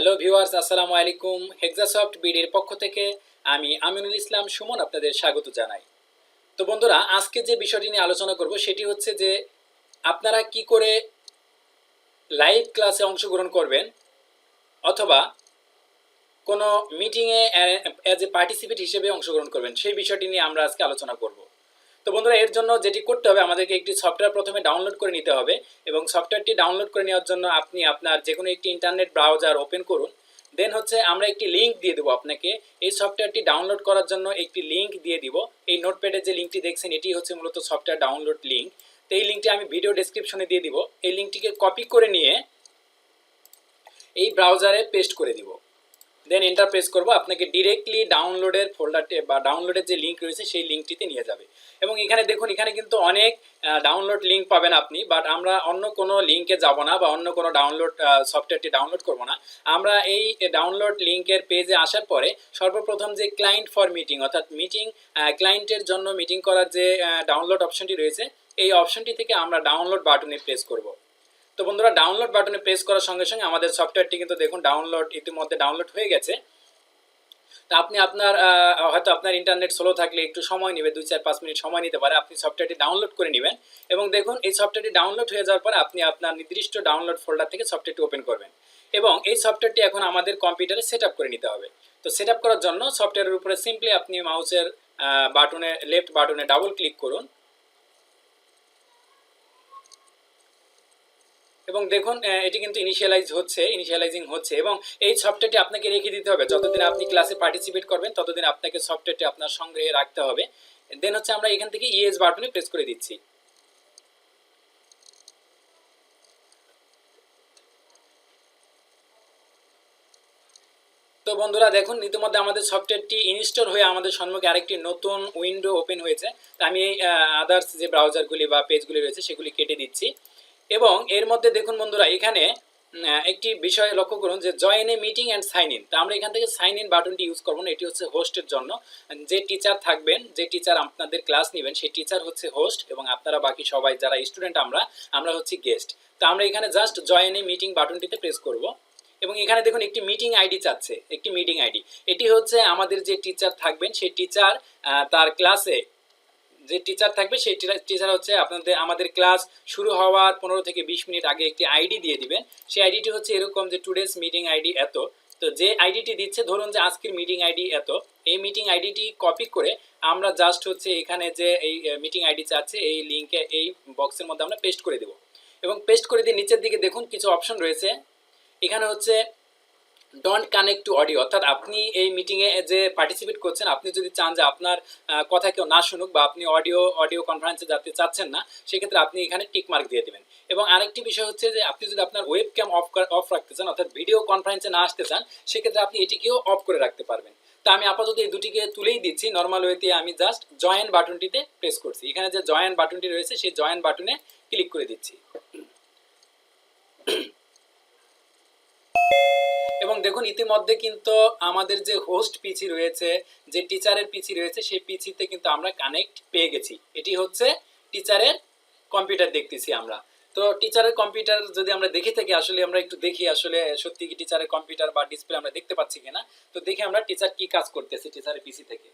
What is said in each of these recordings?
Hello viewers আসসালামু আলাইকুম। হেক্সাসফট বিডির পক্ষ থেকে আমি আমিনুল ইসলাম সুমন আপনাদের স্বাগত জানাই। তো বন্ধুরা, আজকে যে বিষয়টি নিয়ে আলোচনা করব সেটি হচ্ছে যে আপনারা কি করে লাইভ ক্লাসে অংশগ্রহণ করবেন অথবা কোনো মিটিংয়ে অ্যাজ এ পার্টিসিপেট হিসেবে অংশগ্রহণ করবেন, সেই বিষয়টি নিয়ে আমরা আজকে আলোচনা করব। তো বন্ধুরা, এর জন্য যেটি করতে হবে, আমাদেরকে একটি সফটওয়্যার প্রথমে ডাউনলোড করে নিতে হবে এবং সফটওয়্যারটি ডাউনলোড করে নেওয়ার জন্য আপনি আপনার যে কোনো একটি ইন্টারনেট ব্রাউজার ওপেন করুন। দেন হচ্ছে আমরা একটি লিঙ্ক দিয়ে দেবো আপনাকে। এই সফটওয়্যারটি ডাউনলোড করার জন্য একটি লিঙ্ক দিয়ে দিব। এই নোটপ্যাডের যে লিঙ্কটি দেখছেন, এটি হচ্ছে মূলত সফটওয়্যার ডাউনলোড লিঙ্ক তো এই লিঙ্কটি আমি ভিডিও ডেসক্রিপশনে দিয়ে দিব। এই লিঙ্কটিকে কপি করে নিয়ে এই ব্রাউজারে পেস্ট করে দিব। দেন এন্টার প্রেস করব, আপনাকে ডিরেক্টলি ডাউনলোডের ফোল্ডারটি বা ডাউনলোডের যে লিঙ্ক রয়েছে, সেই লিঙ্কটিতে নিয়ে যাবে। এবং এখানে দেখুন, এখানে কিন্তু অনেক ডাউনলোড লিঙ্ক পাবেন আপনি বাট আমরা অন্য কোনো লিঙ্কে যাব না বা অন্য কোনো ডাউনলোড সফটওয়্যারটি ডাউনলোড করব না। আমরা এই ডাউনলোড লিঙ্কের পেজে আসার পরে, সর্বপ্রথম যে ক্লায়েন্ট ফর মিটিং অর্থাৎ মিটিং ক্লায়েন্টের জন্য মিটিং করার যে ডাউনলোড অপশনটি রয়েছে, এই অপশনটি থেকে আমরা ডাউনলোড বাটনে প্রেস করব। তো বন্ধুরা ডাউনলোড বাটনে প্রেস করার সঙ্গে সঙ্গে আমাদের সফটওয়্যারটি কিন্তু দেখুন ডাউনলোড ইতিমধ্যে ডাউনলোড হয়ে গেছে। তা আপনি আপনার হয়তো আপনার ইন্টারনেট স্লো থাকলে একটু সময় নেবে, দুই চার পাঁচ মিনিট সময় নিতে পারে, আপনি সফটওয়্যারটি ডাউনলোড করে নেবেন এবং দেখুন, এই সফটওয়্যারটি ডাউনলোড হয়ে যাওয়ার পরে আপনি আপনার নির্দিষ্ট ডাউনলোড ফোল্ডার থেকে সফটওয়্যারটি ওপেন করবেন এবং এই সফটওয়্যারটি এখন আমাদের কম্পিউটারে সেট করে নিতে হবে। তো সেট করার জন্য সফটওয়্যারের উপরে সিম্পলি আপনি মাউসের বাটনে লেফট বাটনে ডাবল ক্লিক করুন। এবং দেখুন এটি কিন্তু ইনিশিয়ালাইজ হচ্ছে ইনিশিয়ালাইজিং হচ্ছে এবং এই সফটওয়্যারটি আপনাকে রেখে দিতে হবে। যতদিন আপনি ক্লাসে পার্টিসিপেট করবেন, ততদিন আপনাকে সফটওয়্যারটি আপনার সংগ্রহে রাখতে হবে। দেন হচ্ছে আমরা এখান থেকে ইএস বাটনে প্রেস করে দিচ্ছি। তো বন্ধুরা, দেখুন, ইতিমধ্যে আমাদের সফটওয়্যারটি ইনস্টল হয়ে আমাদের সম্মুখে আরেকটি নতুন উইন্ডো ওপেন হয়েছে। তো আমি আদার্স যে ব্রাউজারগুলি বা পেজগুলি রয়েছে, সেগুলি কেটে দিচ্ছি। এবং এর মধ্যে দেখুন বন্ধুরা, এখানে একটি বিষয় লক্ষ্য করুন যে join a meeting and sign in তো আমরা এখান থেকে সাইন ইন বাটনটি ইউজ করব না, এটি হচ্ছে হোস্টের জন্য। যে টিচার থাকবেন, যে টিচার আপনাদের ক্লাস নেবেন, সেই টিচার হচ্ছে হোস্ট এবং আপনারা বাকি সবাই যারা স্টুডেন্ট আমরা আমরা হচ্ছি গেস্ট তো আমরা এখানে জাস্ট জয়েন এ মিটিং বাটনটিতে প্রেস করব। এবং এখানে দেখুন একটি মিটিং আইডি চাচ্ছে, একটি মিটিং আইডি এটি হচ্ছে আমাদের যে টিচার থাকবেন, সেই টিচার তার ক্লাসে যে টিচার থাকবে, সেই টিচার হচ্ছে আপনাদের, আমাদের ক্লাস শুরু হওয়ার পনেরো থেকে বিশ মিনিট আগে একটি আইডি দিয়ে দিবেন। সেই আইডিটি হচ্ছে এরকম যে টুডেস মিটিং আইডি এত। তো যে আইডিটি দিচ্ছে, ধরুন যে আজকের মিটিং আইডি এত। এই মিটিং আইডিটি কপি করে আমরা জাস্ট হচ্ছে এখানে যে এই মিটিং আইডি চাচ্ছে, এই লিঙ্কে এই বক্সের মধ্যে আমরা পেস্ট করে দেবো। এবং পেস্ট করে দিয়ে নিচের দিকে দেখুন, কিছু অপশন রয়েছে। এখানে হচ্ছে ডন্ট কানেক্ট টু অডিও অর্থাৎ আপনি এই মিটিংয়ে যে পার্টিসিপেট করছেন, আপনি যদি চান যে আপনার কথা কেউ না শুনুক বা আপনি অডিও অডিও কনফারেন্সে যাতে চাচ্ছেন না, সেক্ষেত্রে আপনি এখানে টিক মার্ক দিয়ে দেবেন। এবং আরেকটি বিষয় হচ্ছে যে আপনি যদি আপনার ওয়েব ক্যাম অফ অফ রাখতে চান, অর্থাৎ ভিডিও কনফারেন্সে না আসতে চান, সেক্ষেত্রে আপনি এটিকেও অফ করে রাখতে পারবেন। তো আমি আপাতত এই দুটিকে তুলেই দিচ্ছি। নর্মাল ওয়েতে আমি জাস্ট জয়েন বাটনটিতে প্রেস করছি। এখানে যে জয়েন বাটনটি রয়েছে, সেই জয়েন বাটনে ক্লিক করে দিচ্ছি। এবং দেখুন, ইতিমধ্যে কিন্তু আমাদের যে হোস্ট পিসি রয়েছে, যে টিচারের পিসি রয়েছে, সেই পিসিতে কিন্তু আমরা কানেক্ট পেয়ে গেছি। এটি হচ্ছে টিচারের কম্পিউটার দেখতেছি আমরা। তো টিচারের কম্পিউটার যদি আমরা দেখে থাকি, আসলে আমরা একটু দেখি আসলে সত্যি কি টিচারের কম্পিউটার বা ডিসপ্লে আমরা দেখতে পাচ্ছি কিনা। তো দেখে আমরা টিচার কি কাজ করতেছি টিচারের পিসি থেকে।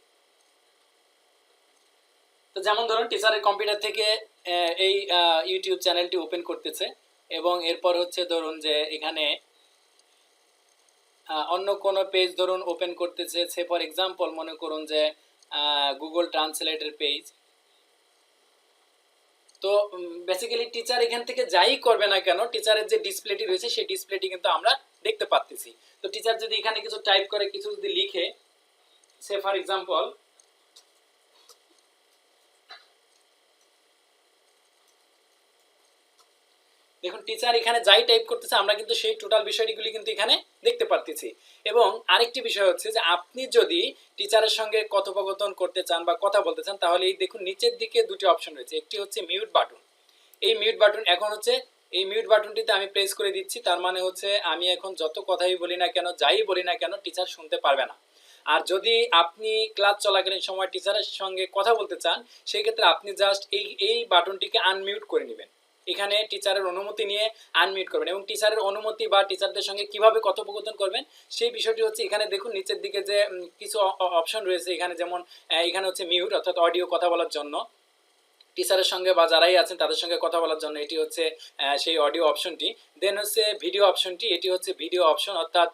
তো যেমন ধরুন টিচারের কম্পিউটার থেকে এই ইউটিউব চ্যানেলটি ওপেন করতেছে এবং এরপর হচ্ছে ধরুন যে এখানে অন্য কোনো পেজ ধরুন ওপেন করতে চেয়েছে ফর এক্সাম্পল মনে করুন যে গুগল ট্রান্সলেটের পেজ তো বেসিক্যালি টিচার এখান থেকে যাই করবে না কেন টিচারের যে ডিসপ্লেটি রয়েছে, সেই ডিসপ্লেটি কিন্তু আমরা দেখতে পাচ্ছি তো টিচার যদি এখানে কিছু টাইপ করে, কিছু যদি লিখে, সে ফর এক্সাম্পল দেখুন টিচার এখানে যাই টাইপ করতেছে, আমরা কিন্তু সেই টোটাল বিষয়গুলি কিন্তু এখানে দেখতে পারতেছি। এবং আরেকটি বিষয় হচ্ছে যে, আপনি যদি টিচারের সঙ্গে কথোপকথন করতে চান বা কথা বলতে চান, তাহলে এই দেখুন, নিচের দিকে দুটি অপশন রয়েছে। একটি হচ্ছে মিউট বাটন এই মিউট বাটন এখন হচ্ছে, এই মিউট বাটনটিতে আমি প্রেস করে দিচ্ছি, তার মানে হচ্ছে আমি এখন যত কথাই বলি না কেন, যাই বলি না কেন টিচার শুনতে পারবে না। আর যদি আপনি ক্লাস চলাকালীন সময় টিচারের সঙ্গে কথা বলতে চান সেই ক্ষেত্রে আপনি জাস্ট এই এই বাটনটিকে আনমিউট করে নেবেন। এখানে টিচারের অনুমতি নিয়ে আনমিউট করবেন এবং টিচারের অনুমতি বা টিচারদের সঙ্গে কীভাবে কথোপকথন করবেন, সেই বিষয়টি হচ্ছে এখানে দেখুন, নিচের দিকে যে কিছু অপশন রয়েছে, এখানে যেমন এখানে হচ্ছে মিউট অর্থাৎ অডিও কথা বলার জন্য। টিচারের সঙ্গে বা যারাই আছেন, তাদের সঙ্গে কথা বলার জন্য এটি হচ্ছে সেই অডিও অপশনটি দেন হচ্ছে ভিডিও অপশনটি এটি হচ্ছে ভিডিও অপশন অর্থাৎ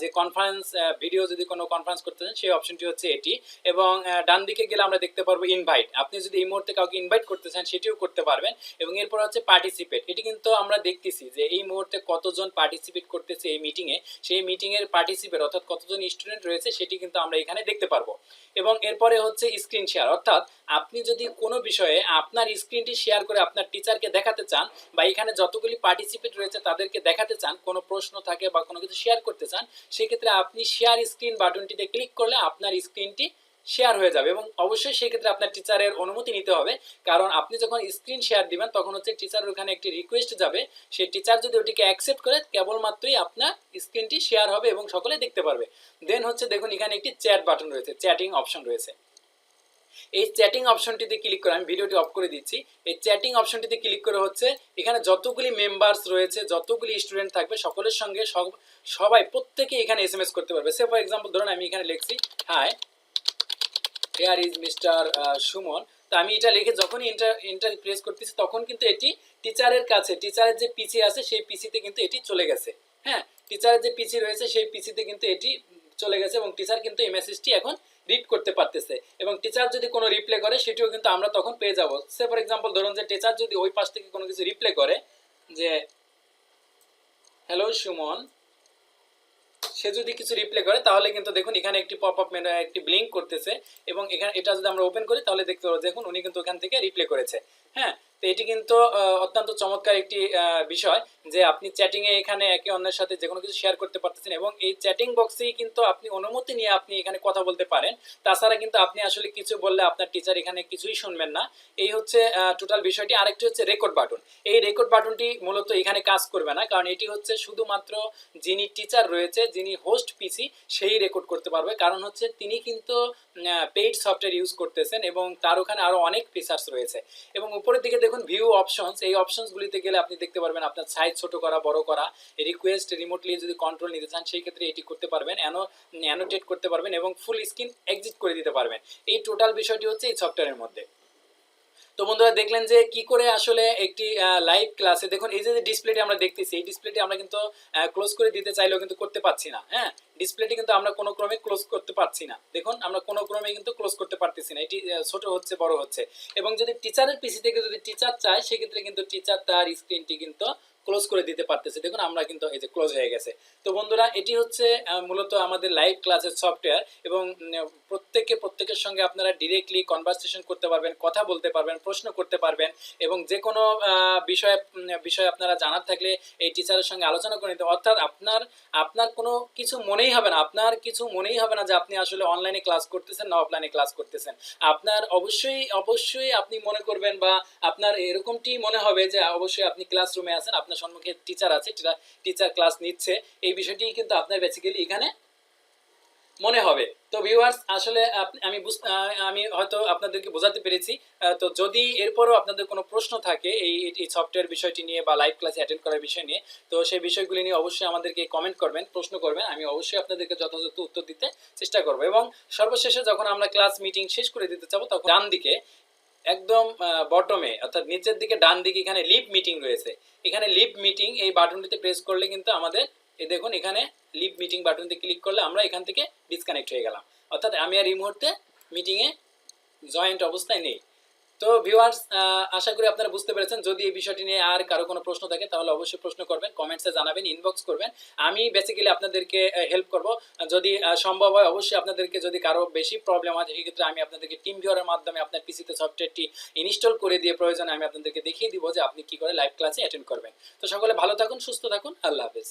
যে কনফারেন্স ভিডিও যদি কোনো কনফারেন্স করতে চান, সেই অপশনটি হচ্ছে এটি। এবং ডান দিকে গেলে আমরা দেখতে পারব ইনভাইট আপনি যদি এই মুহূর্তে কাউকে ইনভাইট করতে চান, সেটিও করতে পারবেন। এবং এরপর হচ্ছে পার্টিসিপেট এটি কিন্তু আমরা দেখতেছি যে এই মুহূর্তে কতজন পার্টিসিপেট করতেছে এই মিটিংয়ে সেই মিটিংয়ের পার্টিসিপেট অর্থাৎ কতজন স্টুডেন্ট রয়েছে, সেটি কিন্তু আমরা এখানে দেখতে পারব। এবং এরপরে হচ্ছে স্ক্রিন শেয়ার অর্থাৎ, আপনি যদি কোনো বিষয়ে আপনার স্ক্রিনটি শেয়ার করে আপনার টিচারকে দেখাতে চান, বা এখানে যতগুলি পার্টিসিপেট রয়েছে তাদেরকে দেখাতে চান, কোনো প্রশ্ন থাকে বা কোনো কিছু শেয়ার করতে চান, সেক্ষেত্রে আপনি শেয়ার স্ক্রিন বাটনটিতে ক্লিক করলে আপনার স্ক্রিনটি শেয়ার হয়ে যাবে এবং অবশ্যই সেই ক্ষেত্রে আপনার টিচারের অনুমতি নিতে হবে। কারণ আপনি যখন স্ক্রিন শেয়ার দিবেন, তখন হচ্ছে টিচারের ওখানে একটি রিকোয়েস্ট যাবে। সেই টিচার যদি ওটিকে অ্যাকসেপ্ট করে, কেবলমাত্রই আপনার স্ক্রিনটি শেয়ার হবে এবং সকলে দেখতে পারবে। দেন হচ্ছে দেখুন, এখানে একটি চ্যাট বাটন রয়েছে চ্যাটিং অপশন রয়েছে। এই চ্যাটিং অপশনটিতে ক্লিক করে, আমি ভিডিওটি অফ করে দিচ্ছি। এই চ্যাটিং অপশনটিতে ক্লিক করে হচ্ছে, এখানে যতগুলি মেম্বার্স রয়েছে, যতগুলি স্টুডেন্ট থাকবে, সকলের সঙ্গে সবাই প্রত্যেকে এখানে এস এম এস করতে পারবে। সে ফর এক্সাম্পল ধরুন আমি এখানে লিখছি hi here is mister Suman. তো আমি এটা লিখে যখনই এন্টার এন্টার প্রেস করতেছি, তখন কিন্তু এটি টিচারের কাছে টিচারের যে পিসি আছে, সেই পিসিতে কিন্তু এটি চলে গেছে। হ্যাঁ টিচারের যে পিসি রয়েছে, সেই পিসিতে কিন্তু এটি চলে গেছে এবং টিচার কিন্তু এই মেসেজটি এখন রিড করতে পারতেছে। এবং টিচার যদি কোনো রিপ্লে করে, সেটিও কিন্তু আমরা তখন পেয়ে যাব। সে ফর এক্সাম্পল ধরুন যে টিচার যদি ওই পাশ থেকে কোনো কিছু রিপ্লে করে, যে হ্যালো সুমন সে যদি কিছু রিপ্লে করে, তাহলে কিন্তু দেখুন এখানে একটি পপ আপ মেনু একটি ব্লিঙ্ক করতেছে। এবং এখানে এটা যদি আমরা ওপেন করি, তাহলে দেখতে পাবো, দেখুন উনি কিন্তু ওখান থেকে রিপ্লে করেছে। হ্যাঁ? তো এটি কিন্তু অত্যন্ত চমৎকার একটি বিষয় যে আপনি চ্যাটিংয়ে এখানে একে অন্যের সাথে যে কোনো কিছু শেয়ার করতে পারতেছেন এবং এই চ্যাটিং বক্সেই কিন্তু আপনি অনুমতি নিয়ে আপনি এখানে কথা বলতে পারেন। তাছাড়া কিন্তু আপনি আসলে কিছু বললে আপনার টিচার এখানে কিছুই শুনবেন না। এই হচ্ছে টোটাল বিষয়টি। আরেকটি হচ্ছে রেকর্ড বাটন এই রেকর্ড বাটনটি মূলত এখানে কাজ করবে না, কারণ এটি হচ্ছে শুধুমাত্র যিনি টিচার রয়েছে, যিনি হোস্ট পিসি সেই রেকর্ড করতে পারবে। কারণ হচ্ছে তিনি কিন্তু পেইড সফটওয়্যার ইউজ করতেছেন এবং তার ওখানে আরও অনেক ফিচার্স রয়েছে। এবং উপরের দিকে দেখুন ভিউ অপশনস এই অপশনসগুলিতে গেলে আপনি দেখতে পারবেন আপনার সাইজ ছোট করা, বড় করা। রিকোয়েস্ট রিমোটলি যদি কন্ট্রোল নিতে চান, সেই ক্ষেত্রে এটি করতে পারবেন। অ্যানো অ্যানোটেট করতে পারবেন এবং ফুল স্ক্রিন এক্সিট করে দিতে পারবেন। এই টোটাল বিষয়টি হচ্ছে এই সফটওয়্যারের মধ্যে। তো বন্ধুরা, দেখলেন যে কি করে আসলে একটি লাইভ ক্লাসে দেখুন, এই যে ডিসপ্লেটি আমরা দেখতেছি, এই ডিসপ্লেটি আমরা কিন্তু ক্লোজ করে দিতে চাইলেও কিন্তু করতে পারছি না হ্যাঁ? ডিসপ্লেটি কিন্তু আমরা কোনো ক্রমে ক্লোজ করতে পারছি না। দেখুন, আমরা কোনো ক্রমে কিন্তু ক্লোজ করতে পারতেছি না। এটি ছোট হচ্ছে, বড় হচ্ছে। এবং যদি টিচারের পিসি থেকে যদি টিচার চায়, সেক্ষেত্রে কিন্তু টিচার তার স্ক্রিনটি কিন্তু ক্লোজ করে দিতে পারতেছে। দেখুন, আমরা কিন্তু এই যে ক্লোজ হয়ে গেছে। তো বন্ধুরা, এটি হচ্ছে মূলত আমাদের লাইভ ক্লাসের সফটওয়্যার এবং প্রত্যেকে, প্রত্যেকের সঙ্গে আপনারা ডিরেক্টলি কনভারসেশন করতে পারবেন, কথা বলতে পারবেন, প্রশ্ন করতে পারবেন এবং যে কোনো বিষয়ে বিষয়ে আপনারা জানার থাকলে এই টিচারের সঙ্গে আলোচনা করে নিতে অর্থাৎ আপনার আপনার কোনো কিছু মনেই হবে না। আপনার কিছু মনেই হবে না যে আপনি আসলে অনলাইনে ক্লাস করতেছেন না অফলাইনে ক্লাস করতেছেন। আপনার অবশ্যই অবশ্যই আপনি মনে করবেন বা আপনার এরকমটি মনে হবে যে অবশ্যই আপনি ক্লাসরুমে আছেন, আপনার সম্মুখে টিচার আছে টিচার ক্লাস নিচ্ছে। এই বিষয়টি কিন্তু আপনার বেসিক্যালি এখানে মনে হবে। তো ভিউয়ার্স আসলে আমি আমি হয়তো আপনাদেরকে বোঝাতে পেরেছি। তো যদি এরপরও আপনাদের কোনো প্রশ্ন থাকে এই এই সফটওয়্যার বিষয়টি নিয়ে বা লাইভ ক্লাসে অ্যাটেন্ড করার বিষয় নিয়ে, তো সেই বিষয়গুলি নিয়ে অবশ্যই আমাদেরকে কমেন্ট করবেন, প্রশ্ন করবেন। আমি অবশ্যই আপনাদেরকে যথাযথ উত্তর দিতে চেষ্টা করব এবং সর্বশেষে যখন আমরা ক্লাস মিটিং শেষ করে দিতে চাবো, তখন ডান দিকে একদম বটমে অর্থাৎ নিচের দিকে ডান দিকে এখানে লিভ মিটিং রয়েছে। এখানে লিভ মিটিং এই বাটনটিতে প্রেস করলে কিন্তু আমাদের এই দেখুন, এখানে লিভ মিটিং বাটনতে ক্লিক করলে আমরা এখান থেকে ডিসকানেক্ট হয়ে গেলাম। অর্থাৎ আমি আর এই মুহূর্তে মিটিংয়ে জয়েন্ট অবস্থায় নেই। তো ভিউয়ার্স আশা করি আপনারা বুঝতে পেরেছেন। যদি এই বিষয়টি নিয়ে আর কারও কোনো প্রশ্ন থাকে, তাহলে অবশ্যই প্রশ্ন করবেন কমেন্টসে জানাবেন ইনবক্স করবেন। আমি বেসিক্যালি আপনাদেরকে হেল্প করব। যদি সম্ভব হয়, অবশ্যই আপনাদেরকে যদি কারও বেশি প্রবলেম হয়, সেক্ষেত্রে আমি আপনাদেরকে টিম ভিউয়ারের মাধ্যমে আপনার পিসিতে সফটওয়্যারটি ইনস্টল করে দিয়ে প্রয়োজনে আমি আপনাদেরকে দেখিয়ে দিব যে আপনি কি করে লাইভ ক্লাসে অ্যাটেন্ড করবেন। তো সকলে ভালো থাকুন, সুস্থ থাকুন। আল্লাহ হাফেজ।